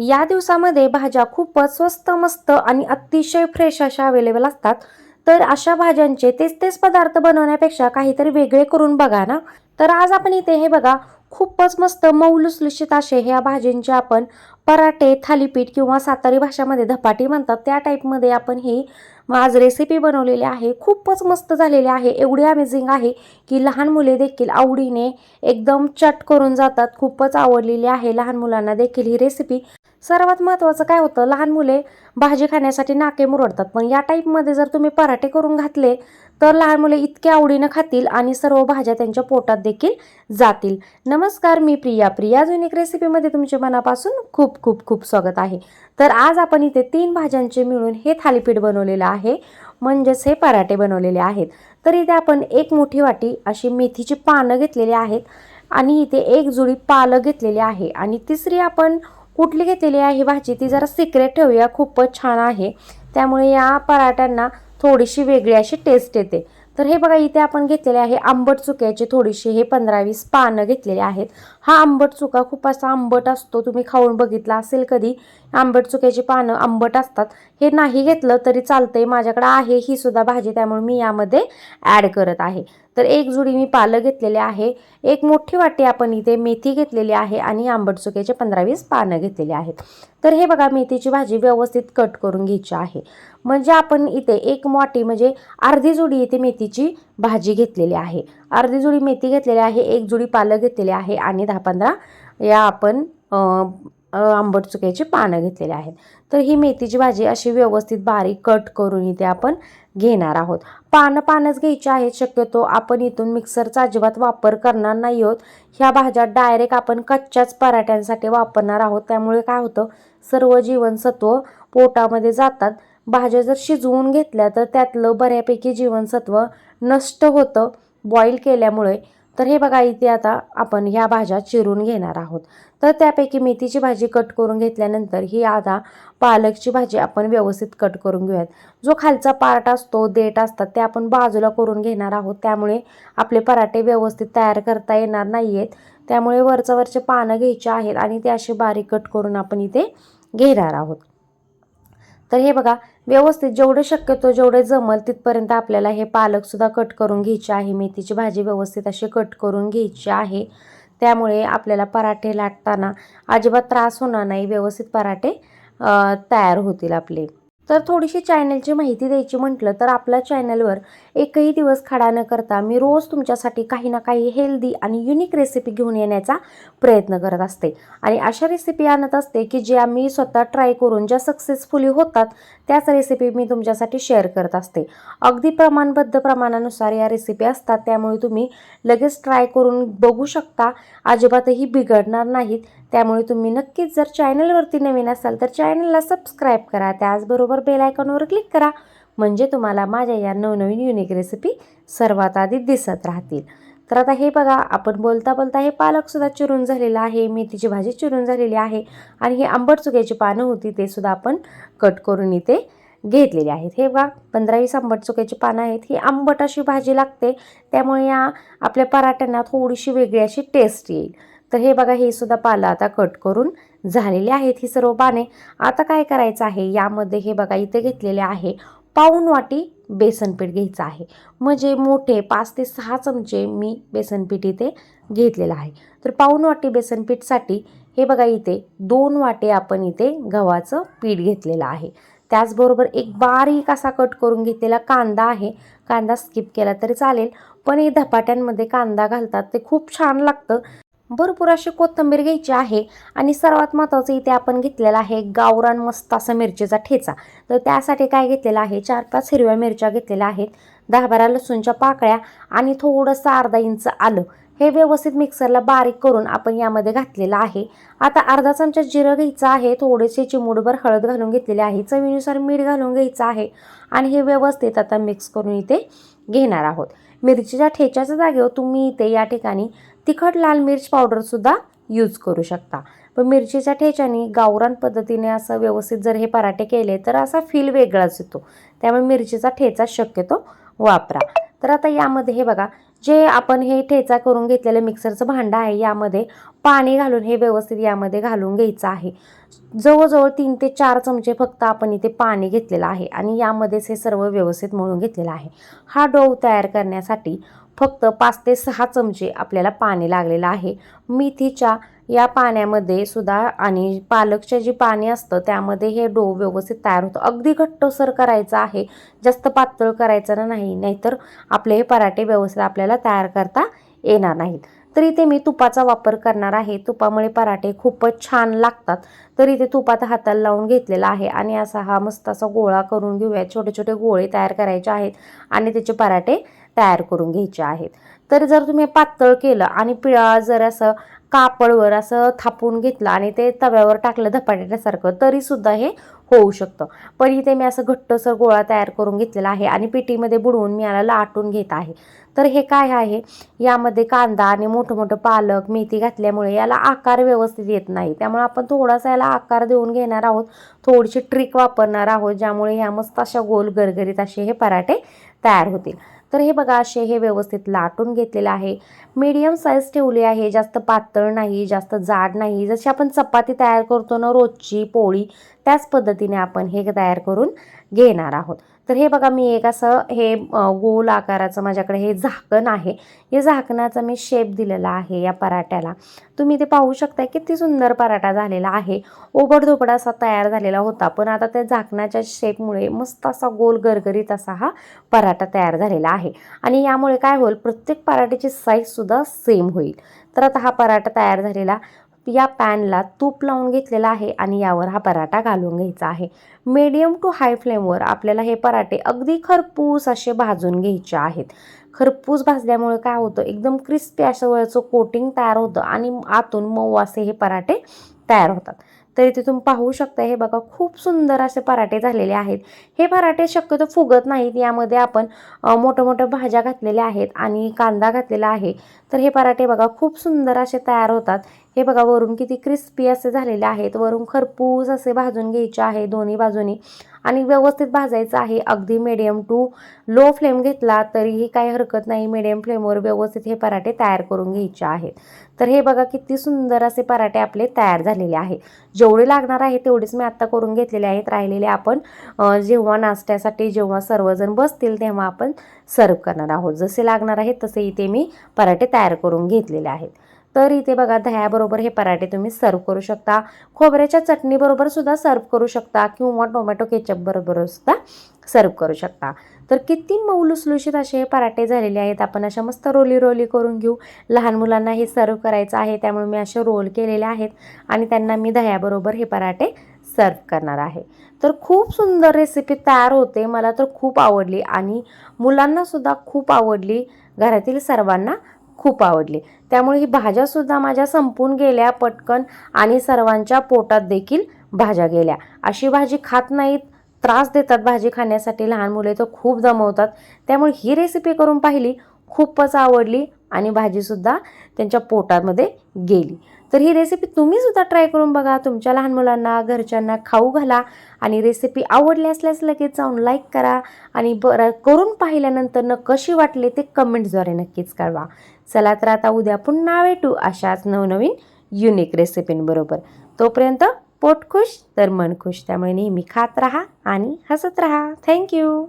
या दिवसामध्ये भाज्या खूपच स्वस्त मस्त आणि अतिशय फ्रेश अशा अवेलेबल असतात. तर अशा भाज्यांचे तेच तेच पदार्थ बनवण्यापेक्षा काहीतरी वेगळे करून बघा ना. तर आज आपण इथे हे बघा खूपच मस्त मऊ लुसलुशीत असे ह्या भाज्यांचे आपण पराठे थालीपीठ किंवा सातारी भाषामध्ये धपाटी म्हणतात. त्या टाईपमध्ये आपण ही आज रेसिपी बनवलेली आहे. खूपच मस्त झालेली आहे. एवढी अमेझिंग आहे की लहान मुले देखील आवडीने एकदम चट करून जातात. खूपच आवडलेली आहे लहान मुलांना देखील ही रेसिपी सर्वात महत्त्वाचं काय होतं? लहान मुले भाजी खाण्यासाठी नाके मुरडतात. पण या टाईपमध्ये जर तुम्ही पराठे करून घातले तर लहान मुले इतक्या आवडीनं खातील आणि सर्व भाज्या त्यांच्या पोटात देखील जातील. नमस्कार मी प्रिया. प्रिया युनिक रेसिपीमध्ये तुमचे मनापासून खूप खूप खूप स्वागत आहे. तर आज आपण इथे तीन भाज्यांचे मिळून हे थालीपीठ बनवलेलं आहे. म्हणजेच हे पराठे बनवलेले आहेत. तर इथे आपण एक मोठी वाटी अशी मेथीची पानं घेतलेली आहेत आणि इथे एक जुडी पालक घेतलेली आहे. आणि तिसरी आपण कुठली घेतलेली आहे ही भाजी? ती जरा सिक्रेट ठेवूया. खूपच छान आहे. त्यामुळे या पराठ्यांना थोडीशी वेगळी अशी टेस्ट येते. तर हे बघा इथे आपण घेतलेले आहे आंबट चुक्याची थोडीशी हे पंधरा वीस पानं घेतलेले आहेत. हा आंबट चुका खूप असा आंबट असतो. तुम्ही खाऊन बघितला असेल कधी आंबट चुक्याची पानं आंबट असतात. हे नाही घेतलं तरी चालतंय. माझ्याकडे आहे ही सुद्धा भाजी त्यामुळे मी यामध्ये ॲड करत आहे. तर एक जुडी मी पालं घेतलेले आहे. एक मोठी वाटी आपण इथे मेथी घेतलेली आहे आणि आंबट चुक्याचे पंधरा वीस पानं घेतलेली आहेत. तर हे बघा मेथीची भाजी व्यवस्थित कट करून घ्यायची आहे. म्हणजे आपण इथे एक वाटी म्हणजे अर्धी जुडी इथे मेथीची भाजी घेतलेली आहे. अर्धी जुडी मेथी घेतलेली आहे एक जुडी पालं घेतलेली आहे आणि दहा पंधरा या आपण आंबट चुक्याची पानं घेतलेली आहेत. तर ही मेथीची भाजी अशी व्यवस्थित बारीक कट करून इथे आपण घेणार आहोत. पानं पानच घ्यायची आहेत शक्यतो आपण इथून मिक्सरचा अजिबात वापर करणार नाही आहोत. ह्या भाज्या डायरेक्ट आपण कच्च्याच पराठ्यांसाठी वापरणार आहोत. त्यामुळे काय होतं सर्व जीवनसत्व पोटामध्ये जातात. भाज्या जर शिजवून घेतल्या तर त्यातलं बऱ्यापैकी जीवनसत्व नष्ट होतं. बॉईल केल्यामुळे तर हे बघा इथे आता आपण ह्या भाज्या चिरून घेणार आहोत. तर त्यापैकी मेथीची भाजी कट करून घेतल्यानंतर ही आता पालकची भाजी आपण व्यवस्थित कट करून घेऊयात. जो खालचा पार्ट असतो देठ असतात ते आपण बाजूला करून घेणार आहोत. त्यामुळे आपले पराठे व्यवस्थित तयार करता येणार नाही आहेत त्यामुळे वरचं वरचे पानं घ्यायचे आहेत आणि ते असे बारीक कट करून आपण इथे घेणार आहोत. तर हे बघा व्यवस्थित जेवढे शक्यतो जेवढे जमल तिथपर्यंत आपल्याला हे पालकसुद्धा कट करून घ्यायचे आहे. मेथीची भाजी व्यवस्थित अशी कट करून घ्यायची आहे. त्यामुळे आपल्याला पराठे लाटताना अजिबात त्रास होणार नाही. व्यवस्थित पराठे तयार होतील आपले. तर थोडीशी चॅनलची माहिती द्यायची म्हटलं तर आपल्या चॅनलवर एकही दिवस खडा न करता मी रोज तुमच्यासाठी काही ना काही हेल्दी आणि युनिक रेसिपी घेऊन येण्याचा प्रयत्न करत असते. आणि अशा रेसिपी आणत असते की ज्या मी स्वतः ट्राय करून ज्या सक्सेसफुली होतात त्याच रेसिपी मी तुमच्यासाठी शेअर करत असते. अगदी प्रमाणबद्ध प्रमाणानुसार या रेसिपी असतात त्यामुळे तुम्ही लगेच ट्राय करून बघू शकता. अजिबातही बिघडणार नाहीत. त्यामुळे तुम्ही नक्कीच जर चॅनलवरती नवीन असाल तर चॅनलला सबस्क्राईब करा. त्याचबरोबर बेल आयकॉनवर क्लिक करा. म्हणजे तुम्हाला माझ्या या नवनवीन युनिक रेसिपी सर्वात आधी दिसत राहतील. तर आता हे बघा आपण बोलता बोलता हे पालकसुद्धा चिरून झालेलं आहे. मेथीची भाजी चिरून झालेली आहे. आणि हे आंबट चुक्याची पानं होती ते सुद्धा आपण कट करून इथे घेतलेली आहेत. हे बघा पंधरा वीस आंबट चुक्याची पानं आहेत. ही आंबट अशी भाजी लागते. त्यामुळे या आपल्या पराठ्यांना थोडीशी वेगळी अशी टेस्ट येईल. तर हे बघा हे सुद्धा पालं आता कट करून झालेले आहेत ही सर्व पाने. आता काय करायचं आहे? यामध्ये हे बघा इथे घेतलेले आहे पाऊन वाटी बेसनपीठ घ्यायचं आहे. म्हणजे मोठे पाच ते सहा चमचे मी बेसनपीठ इथे घेतलेलं आहे. तर पाऊन वाटी बेसनपीठसाठी हे बघा इथे दोन वाटे आपण इथे गव्हाचं पीठ घेतलेलं आहे. त्याचबरोबर एक बारीक असा कट करून घेतलेला कांदा आहे. कांदा स्किप केला तरी चालेल पण हे धपाट्यांमध्ये कांदा घालतात ते खूप छान लागतं. भरपूर अशी कोथिंबीर घ्यायची आहे आणि सर्वात महत्त्वाचं इथे आपण घेतलेलं आहे गावरान मस्त असा मिरचीचा ठेचा. तर त्यासाठी काय घेतलेलं आहे? चार पाच हिरव्या मिरच्या घेतलेल्या आहेत दहा बारा लसूणच्या पाकळ्या आणि थोडंसं अर्धा इंच आलं. हे व्यवस्थित मिक्सरला बारीक करून आपण यामध्ये घातलेलं आहे. आता अर्धा चमचा जिरं घ्यायचं आहे थोडेसे चिमूडभर हळद घालून घेतलेली आहे चवीनुसार मीठ घालून घ्यायचं आहे आणि हे व्यवस्थित आता मिक्स करून इथे घेणार आहोत. मिरचीच्या ठेच्याच्या जागेवर तुम्ही इथे या ठिकाणी तिखट लाल मिरच पावडरसुद्धा यूज करू शकता. पण मिरचीच्या ठेच्याने गावरान पद्धतीने असं व्यवस्थित जर हे पराठे केले तर असा फील वेगळाच येतो. त्यामुळे मिरचीचा ठेचा शक्यतो वापरा. तर आता यामध्ये हे बघा जे आपण हे ठेचा करून घेतलेलं मिक्सरचं भांडं आहे यामध्ये पाणी घालून हे व्यवस्थित यामध्ये घालून घ्यायचं आहे. जवळजवळ तीन ते चार चमचे फक्त आपण इथे पाणी घेतलेलं आहे आणि यामध्येच हे सर्व व्यवस्थित मळून घेतलेलं आहे. हा डोव तयार करण्यासाठी फक्त पाच ते सहा चमचे आपल्याला पाणी लागलेलं आहे. मेथीच्या या पाण्यामध्ये सुद्धा आणि पालकचे जी पाणी असतं त्यामध्ये हे डो व्यवस्थित तयार होतं. अगदी घट्टसर करायचं आहे. जास्त पातळ करायचं नाही. नाहीतर आपले हे पराठे व्यवस्थित आपल्याला तयार करता येणार नाहीत. तर इथे मी तुपाचा वापर करणार आहे. तुपामुळे पराठे खूपच छान लागतात. तर इथे तुपात हाताला लावून घेतलेला आहे आणि असा हा मस्त असा गोळा करून घेऊया. छोटे छोटे गोळे तयार करायचे आहेत आणि त्याचे पराठे तयार करून घ्यायचे आहेत. तर जर तुम्ही पातळ केलं आणि पिळा जर असं कापडवर असं थापून घेतलं आणि ते तव्यावर टाकलं धपाट्यासारखं तरीसुद्धा हे होऊ शकतं. पण इथे मी असं घट्टसर गोळा तयार करून घेतलेला आहे आणि पिटीमध्ये बुडवून मी याला लाटून घेत आहे. तर हे काय आहे? यामध्ये कांदा आणि मोठं मोठं पालक मेथी घातल्यामुळे याला आकार व्यवस्थित येत नाही. त्यामुळे आपण थोडासा याला आकार देऊन घेणार आहोत. थोडीशी ट्रिक वापरणार आहोत ज्यामुळे ह्या मस्त अशा गोल गरगरीत असे हे पराठे तयार होतील. तर हे बघा असे हे व्यवस्थित लाटून घेतलेलं आहे. मीडियम साईज ठेवली आहे जास्त पातळ नाही जास्त जाड नाही. जशी आपण चपाती तयार करतो ना रोजची पोळी त्याच पद्धतीने आपण हे तयार करून घेणार आहोत. तर हे बघा मी एक असं हे गोल आकाराचं माझ्याकडे हे झाकण आहे. या झाकणाचा मी शेप दिलेला आहे या पराठ्याला. तुम्ही ते पाहू शकता किती सुंदर पराठा झालेला आहे. ओबडधोबड असा तयार झालेला होता पण आता त्या झाकणाच्या शेपमुळे मस्त असा गोल गरगरीत असा हा पराठा तयार झालेला आहे. आणि यामुळे काय होईल प्रत्येक पराठ्याची साईजसुद्धा सेम होईल. तर आता हा पराठा तयार झालेला या पॅनला तूप लावून घेतलेला आहे आणि यावर हा पराठा घालून घ्यायचा आहे. मीडियम टू हाय फ्लेमवर आपल्याला हे पराठे अगदी खरपूस असे भाजून घ्यायचे आहेत. खरपूस भाजल्यामुळे काय होतं एकदम क्रिस्पी अशा वेळेचं कोटिंग तयार होतं आणि आतून मऊ असे हे पराठे तयार होतात. तर इथे तुम्ही पाहू शकता हे बघा खूप सुंदर असे पराठे झालेले आहेत. हे पराठे शक्यतो फुगत नाहीत यामध्ये आपण मोठ्या मोठ्या भाज्या घातलेल्या आहेत आणि कांदा घातलेला आहे. तर हे पराठे बघा खूप सुंदर असे तयार होतात. हे बघा वरून किती क्रिस्पी असे झालेले आहेत. वरून खरपूस असे भाजून घ्यायचे आहे दोन्ही बाजूनी. आणि व्यवस्थित भाजायचं आहे. अगदी मिडियम टू लो फ्लेम घेतला तरीही काही हरकत नाही. मिडियम फ्लेमवर व्यवस्थित हे पराठे तयार करून घ्यायचे आहेत. तर हे बघा किती सुंदर असे पराठे आपले तयार झालेले आहे. जेवढे लागणार आहे तेवढेच मी आत्ता करून घेतलेले आहेत. राहिलेले आपण जेव्हा नाश्त्यासाठी जेव्हा सर्वजण बसतील तेव्हा आपण सर्व करणार आहोत. जसे लागणार आहेत तसे इथे मी पराठे तयार करून घेतलेले आहेत. तर इथे बघा दह्याबरोबर हे पराठे तुम्ही सर्व करू शकता. खोबऱ्याच्या चटणीबरोबर सुद्धा सर्व करू शकता किंवा टोमॅटो केचपबरोबर सुद्धा सर्व करू शकता. तर किती मऊ लुसलुशीत असे हे पराठे झालेले आहेत. आपण अशा मस्त रोली रोली करून घेऊ. लहान मुलांना हे सर्व करायचं आहे त्यामुळे मी असे रोल केलेले आहेत आणि त्यांना मी दह्याबरोबर हे पराठे सर्व करणार आहे. तर खूप सुंदर रेसिपी तयार होते. मला तर खूप आवडली आणि मुलांनासुद्धा खूप आवडली. घरातील सर्वांना खूप आवडली. त्यामुळे ही भाज्यासुद्धा माझ्या संपून गेल्या पटकन आणि सर्वांच्या पोटात देखील भाज्या गेल्या. अशी भाजी खात नाहीत त्रास देतात भाजी खाण्यासाठी. लहान मुले तर खूप जमवतात त्यामुळे ही रेसिपी करून पाहिली खूपच आवडली आणि भाजीसुद्धा त्यांच्या पोटामध्ये गेली. तर ही रेसिपी तुम्हीसुद्धा ट्राय करून बघा. तुमच्या लहान मुलांना घरच्यांना खाऊ घाला आणि रेसिपी आवडली असल्यास लगेच जाऊन लाईक करा आणि बरं करून पाहिल्यानंतर न कशी वाटली ते कमेंट्सद्वारे नक्कीच कळवा. चला तर आता उद्या पुन्हा भेटू अशाच नवनवीन युनिक रेसिपींबरोबर तोपर्यंत पोट खुश तर मन खुश. त्यामुळे नेहमी खात राहा आणि हसत राहा. थँक्यू